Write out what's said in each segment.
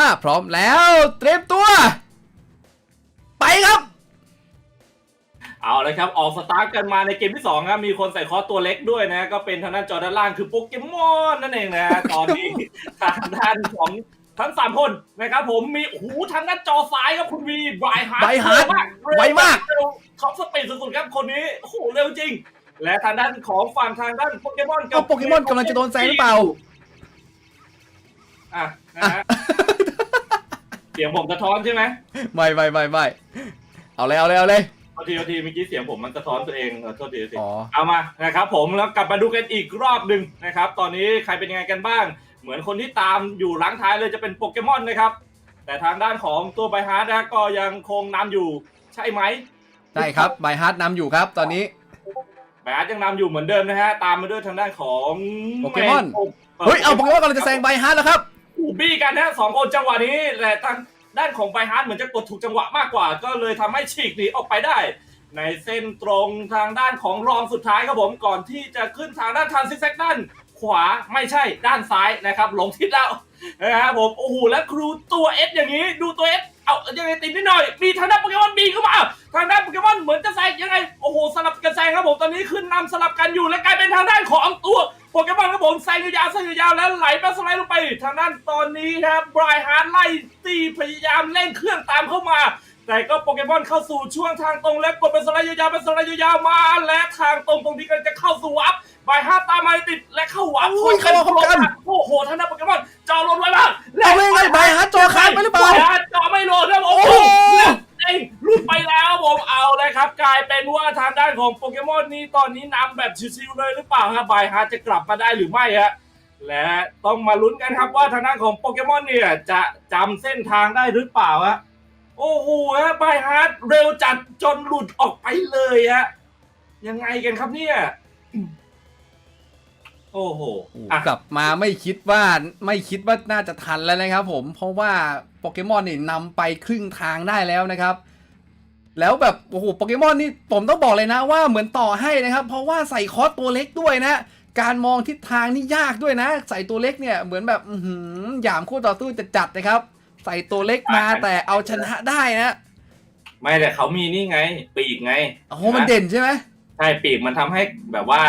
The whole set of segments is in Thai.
ถ้าพร้อมแล้วเตรียมตัว ไปครับ เอาเลยครับ ออกสตาร์ทกันมาในเกมที่2ครับมีคนใส่คอสตัวเล็กด้วยนะ ก็เป็นทางด้านจอด้านล่างคือโปเกมอนนั่นเองนะ ตอนนี้ทางด้านของทั้งสามคนนะครับผมมีโอ้โหทางด้านจอซ้ายครับคุณวีไบฮาร์ด Bright ไวมากเร็วท็อปสปีดสุดๆครับคนนี้โอ้โหเร็วจริง และทางด้านของฝั่งทางด้านโปเกมอนเอาโปเกมอนกำลังจะโดนแซงหรือเปล่าอะนะฮะ เสียงผมสะท้อนใช่ไหมไม่ไม่ไม่ไม่เอาเลยเอาเลยเอาเลย โทษทีโทษทีเมื่อกี้เสียงผมมันสะท้อนตัวเองเออโทษทีโทษทีอ๋อ เอามานะครับผมแล้วกลับมาดูกันอีกรอบหนึ่งนะครับ ตอนนี้ใครเป็นยังไงกันบ้าง เหมือนคนที่ตามอยู่หลังท้ายเลยจะเป็นโปเกมอนนะครับ แต่ทางด้านของตัวไบฮาร์ดนะก็ยังคงนำอยู่ใช่ไหมใช่ครับไบฮาร์ดนำอยู่ครับ ตอนนี้ไบฮาร์ดยังนำอยู่เหมือนเดิมนะฮะ ตามมาด้วยทางด้านของโปเกมอนแงเฮ้ยเอาโปเกมอนกำลังจะแซงไบฮาร์ดแล้วครับ อูบี้กันนะสองคนจังหวะนี้แต่ทาง ด้านของไบฮาร์ดเหมือนจะกดถูกจังหวะมากกว่า ก็เลยทำให้ฉีกหนีออกไปได้ ในเส้นตรงทางด้านของรองสุดท้ายครับผมก่อนที่จะขึ้นทางด้านทางซิกแซกด้านขวาไม่ใช่ด้านซ้ายนะครับหลงทิศแล้วนะครับผมโอ้โหแล้วครูตัวเอสอย่างนี้ดูตัวเอสเอายังไงติดนิดหน่อย มีทางด้านโปเกมอนบีเข้ามาทางด้านโปเกมอนเหมือนจะแซงยังไงโอ้โหสลับกันแซงครับผมตอนนี้ขึ้นนำสลับกันอยู่และกลายเป็นทางด้านของตัว โปเกมอนครับผมแซงยาวๆแซงยาวๆแล้วไหลไปสไลด์ลงไป ทางด้านตอนนี้ครับบรายฮาร์ดไล่ตีพยายามเร่งเครื่องตามเข้ามา แต่ก็โปเกมอนเข้าสู่ช่วงทางตรงและกดเป็นสไลด์ยาวๆเป็นสไลด์ยาวๆมา และทางตรงตรงนี้ก็จะเข้าสู่วับใบห้าตามมาติดและเข้าวับอุ้ยเข้าวับพร้อมกัน โอ้โหทางด้านโปเกมอนจอลนไว้มาก มอนนี้ตอนนี้นำแบบชิวๆเลยหรือเปล่าครับใบฮาร์ดจะกลับมาได้หรือไม่ฮะและต้องมาลุ้นกันครับว่าทางด้านของโปเกมอนเนี่ยจะจำเส้นทางได้หรือเปล่าฮะโอ้โหฮะบายฮาร์ดเร็วจัดจนหลุดออกไปเลยฮะยังไงกันครับเนี่ยโอ้โหกลับมาไม่คิดว่าไม่คิดว่าน่าจะทันแล้วนะครับผมเพราะว่าโปเกมอนนี่นำไปครึ่งทางได้แล้วนะครับ แล้วแบบโอ้โหโปเกมอนนี่ผมต้องบอกเลยนะว่าเหมือนต่อให้นะครับ เพราะว่าใส่คอสตัวเล็กด้วยนะ การมองทิศทางนี่ยากด้วยนะ ใส่ตัวเล็กเนี่ยเหมือนแบบอือหือหยามคู่ต่อสู้จะจัดๆนะครับ ใส่ตัวเล็กมาแต่เอาชนะได้นะไม่แต่เขามีนี่ไง ปีกไงโอ้โหมันเด่นใช่ไหมใช่ปีกมันทำให้แบบว่า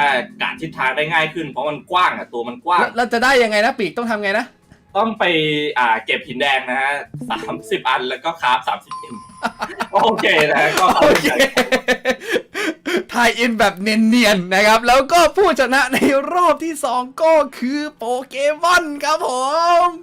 กะทิศทางได้ง่ายขึ้น เพราะมันกว้างอะตัวมันกว้างแล้วแล้วจะได้ยังไงนะปีกต้องทำไงนะต้องไปอ่าเก็บหินแดงนะฮะสามสิบอันแล้วก็คราฟสามสิบเอ็ม โอเคนะก็โอเคทายอินแบบเนียนๆนะครับ แล้วก็ผู้ชนะในรอบที่ 2 ก็คือโปเกมอนครับผม